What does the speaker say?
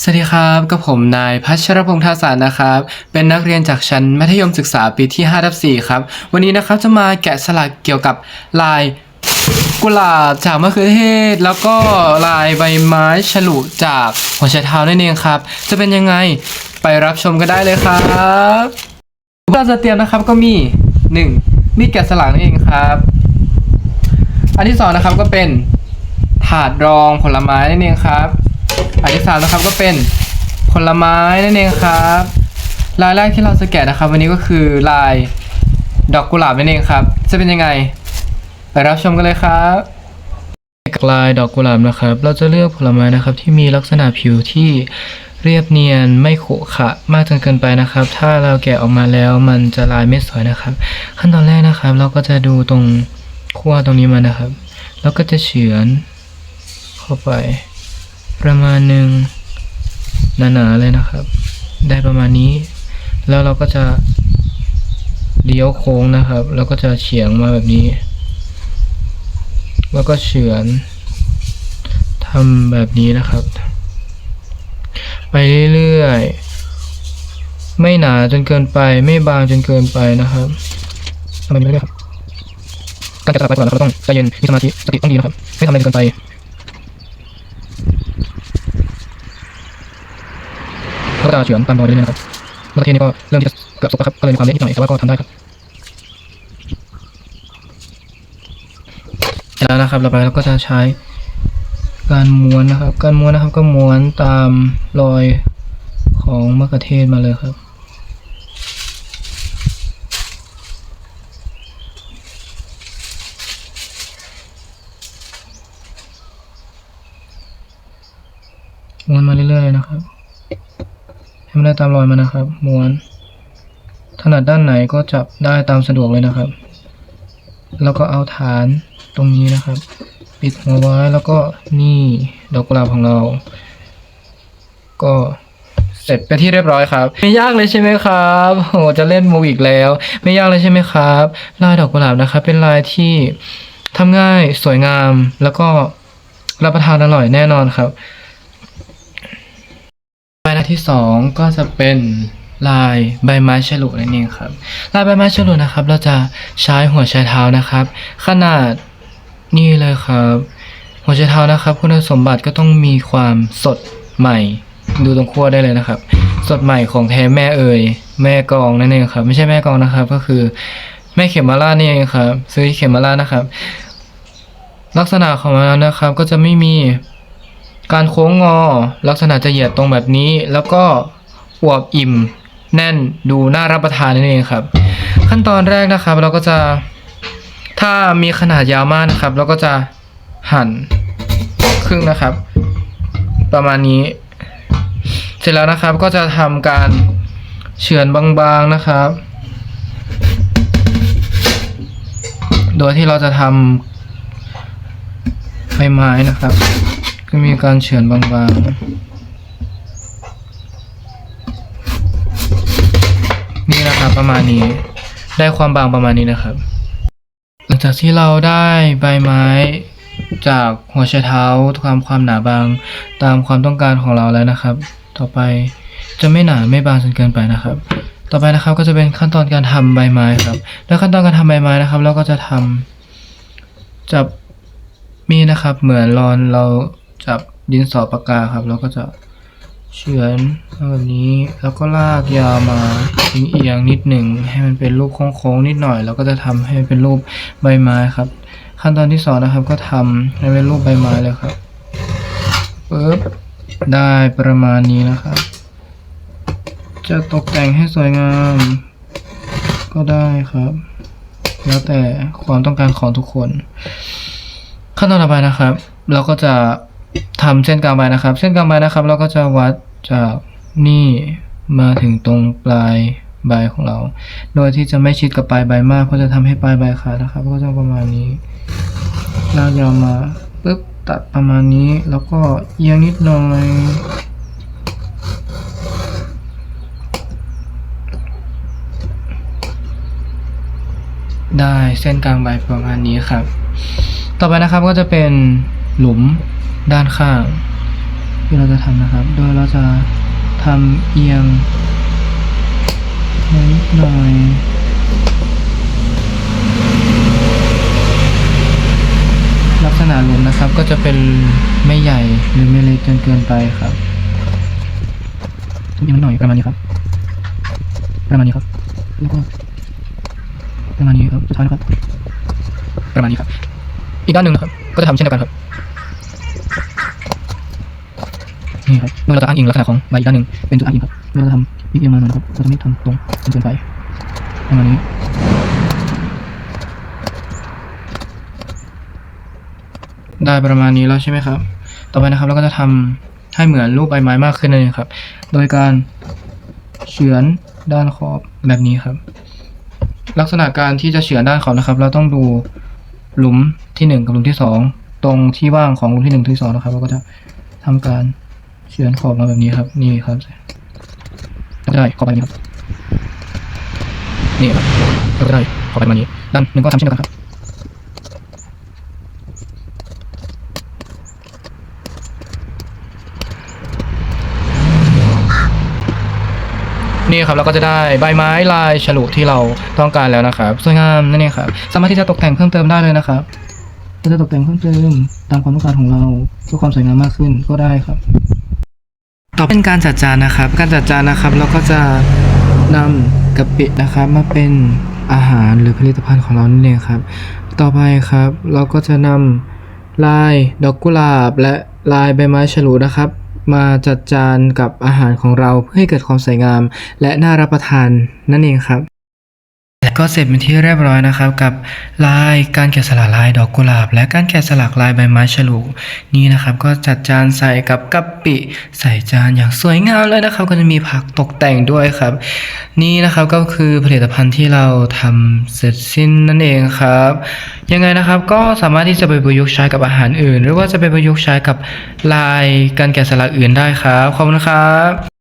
สวัสดีครับกับผมนายพัชรพงษ์ทาสารนะครับ เป็นนักเรียนจากชั้นมัธยมศึกษาปีที่5ทับ4ครับ วันนี้นะครับจะมาแกะสลักเกี่ยวกับลายกุหลาบจากมะเขือเทศ แล้วก็ลายใบไม้ฉลุจากหัวไชเท้านั่นเองครับ จะเป็นยังไงไปรับชมกันได้เลยครับอุปกรณ์จะเตรียมนะครับก็มี 1. มีดแกะสลักนั่นเองครับ อันที่สองนะครับก็เป็นถาดรองผลไม้นั่นเองครับ อันที่สามนะครับก็เป็นผลไม้นั่นเองครับ ลายแรกที่เราจะแกะนะครับ วันนี้ก็คือลายดอกกุหลาบนั่นเองครับ จะเป็นยังไง ไปรับชมกันเลยครับลายดอกกุหลาบนะครับ เราจะเลือกผลไม้นะครับ ที่มีลักษณะผิวที่เรียบเนียนไม่ขรุขระมากจนเกินไปนะครับ ถ้าเราแกะออกมาแล้วมันจะลายไม่สวยนะครับ ขั้นตอนแรกนะครับ เราก็จะดูตรงขั้วตรงนี้มันนะครับ แล้วก็จะเฉือนเข้าไป ประมาณหนึ่งหนาๆเลยนะครับ ได้ประมาณนี้ แล้วเราก็จะเลี้ยวโค้งนะครับแล้วก็จะเฉียงมาแบบนี้ แล้วก็เฉือนทำแบบนี้นะครับ ไปเรื่อยๆไม่หนาจนเกินไป ไม่บางจนเกินไปนะครับทำแบบนี้เรื่อยๆครับการจะตัดไปก่อนเราต้องใจเย็นมีสมาธิสติต้องดีนะครับ ไม่ทำอะไรเกินไป แล้วก็จะเฉือนตามรอยนี้นะครับเมื่อกี้นี้ก็เริ่มที่จะเกือบสุกแล้วครับก็เลยมีความเละนิดหน่อยแต่ว่าก็ทำได้ครับแล้วนะครับต่อไปเราก็จะใช้การม้วนนะครับ การม้วนนะครับก็ม้วนตามรอยของมะเขือเทศมาเลยครับ ม้วนมาเรื่อยๆเลยนะครับ ให้มันได้ตามรอยมานะครับ ม้วน ถนัดด้านไหนก็จับได้ตามสะดวกเลยนะครับ แล้วก็เอาฐานตรงนี้นะครับ ปิดหัวไว้แล้วก็นี่ดอกกุหลาบของเรา ก็เสร็จไปที่เรียบร้อยครับ ไม่ยากเลยใช่ไหมครับโหจะเล่นมูอีกแล้ว ไม่ยากเลยใช่ไหมครับ ลายดอกกุหลาบนะครับ เป็นลายที่ทำง่ายสวยงามแล้วก็รับประทานอร่อยแน่นอนครับายที่สองก็จะเป็นลายใบไม้ฉลุนั่นเองครับ ลายใบไม้ฉลุนะครับ เราจะใช้หัวไชเท้านะครับ ขนาดนี่เลยครับ หัวไชเท้านะครับ คุณสมบัติก็ต้องมีความสดใหม่ ดูตรงขั้วได้เลยนะครับ สดใหม่ของแท้แม่เอ่ยแม่กองนั่นเองครับ ไม่ใช่แม่กองนะครับ ก็คือแม่เขมมาล่านี่เองครับ ซื้อที่เขมมาล่านะครับ ลักษณะของมันนะครับก็จะไม่มี การโค้งงอลักษณะจะเหยียดตรงแบบนี้ แล้วก็อวบอิ่ม แน่นดูน่ารับประทานนั่นเองครับ ขั้นตอนแรกนะครับ เราก็จะถ้ามีขนาดยาวมากนะครับ เราก็จะหั่นครึ่งนะครับ ประมาณนี้ เสร็จแล้วนะครับก็จะทำการเฉือนบางๆนะครับ โดยที่เราจะทำใบไม้นะครับ ก็มีการเฉือนบางๆ นี่นะครับประมาณนี้ ได้ความบางประมาณนี้นะครับ หลังจากที่เราได้ใบไม้จากหัวไชเท้าความความหนาบางตามความต้องการของเราแล้วนะครับ ต่อไปจะไม่หนาไม่บางจนเกินไปนะครับ ต่อไปนะครับก็จะเป็นขั้นตอนการทำใบไม้ครับ แล้วขั้นตอนการทำใบไม้นะครับ เราก็จะทำจับมีดนะครับเหมือนรอนเรา จับดินสอปากกาครับเราก็จะเฉือนแบบนี้ แล้วก็ลากยาวมาเอียงนิดหนึ่งให้มันเป็นรูปโค้งๆนิดหน่อย แล้วก็จะทำให้เป็นรูปใบไม้ครับ ขั้นตอนที่สองนะครับ ก็ทำให้เป็นรูปใบไม้เลยครับปึ๊บได้ประมาณนี้นะครับ จะตกแต่งให้สวยงาม ก็ได้ครับ แล้วแต่ความต้องการของทุกคน ขั้นตอนต่อไปนะครับ เราก็จะ ทำเส้นกลางใบนะครับ เส้นกลางใบนะครับ เราก็จะวัดจากนี่มาถึงตรงปลายใบของเรา โดยที่จะไม่ชิดกับปลายใบมากเพราะจะทำให้ปลายใบขาดนะครับ ก็จะประมาณนี้ลากยาวมาปุ๊บตัดประมาณนี้แล้วก็เอียงนิดหน่อยได้เส้นกลางใบประมาณนี้ครับ ต่อไปนะครับก็จะเป็นหลุม ด้านข้างที่เราจะทำนะครับ โดยเราจะทำเอียงนิดหน่อยลักษณะหลุมนะครับก็จะเป็นไม่ใหญ่หรือไม่เล็กจนเกินไปครับเอียงนิดหน่อยประมาณนี้ครับประมาณนี้ครับแล้วก็ประมาณนี้ครับสุดท้ายนะครับ ประมาณนี้ครับ อีกด้านหนึ่งนะครับ ก็จะทำเช่นเดียวกันครับ นี่ครับโดยเราจะอ้างอิงลักษณะของใบอีกด้านหนึ่งเป็นจุดอ้างอิงครับเราจะทำอีกเอียงมาหน่อยนะครับเราจะไม่ทำตรงจนเกินไปประมาณนี้ได้ประมาณนี้แล้วใช่ไหมครับ ต่อไปนะครับเราก็จะทำให้เหมือนรูปใบไม้มากขึ้นนั่นเองครับ โดยการเฉือนด้านขอบแบบนี้ครับ ลักษณะการที่จะเฉือนด้านขอบนะครับ เราต้องดูหลุมที่หนึ่งกับหลุมที่สองตรงที่ว่างของหลุมที่หนึ่งที่สองนะครับ เราก็จะทำการ เฉือนขอบมาแบบนี้ครับ นี่ครับได้ขอบแบบนี้ครับนี่ครับเราก็ได้ขอบแบบนี้ด้านหนึ่งก็ทำเช่นเดียวกันครับนี่ครับเราก็จะได้ใบไม้ลายฉลุที่เราต้องการแล้วนะครับสวยงามนั่นเองครับสามารถที่จะตกแต่งเพิ่มเติมได้เลยนะครับจะตกแต่งเพิ่มเติมตามความต้องการของเราเพื่อความสวยงามมากขึ้นก็ได้ครับ ต่อเป็นการจัดจานนะครับ การจัดจานนะครับเราก็จะนำกะปินะครับมาเป็นอาหารหรือผลิตภัณฑ์ของเรานั่นเองครับ ต่อไปครับ เราก็จะนำลายดอกกุหลาบ และลายใบไม้ฉลูนะครับ มาจัดจานกับอาหารของเราเพื่อให้เกิดความสวยงาม และน่ารับประทานนั่นเองครับ ก็เสร็จเป็นที่เรียบร้อยนะครับกับลายการแกะสลักลายดอกกุหลาบ และการแกะสลักลายใบไม้ฉลูนี่นะครับก็จัดจานใส่กับกะปิ ใส่จานอย่างสวยงามเลยนะครับ ก็จะมีผักตกแต่งด้วยครับ นี่นะครับก็คือผลิตภัณฑ์ที่เราทำเสร็จสิ้นนั่นเองครับ ยังไงนะครับก็สามารถที่จะไปประยุกต์ใช้กับอาหารอื่น หรือว่าจะไปประยุกต์ใช้กับลายการแกะสลักอื่นได้ครับขอบคุณครับ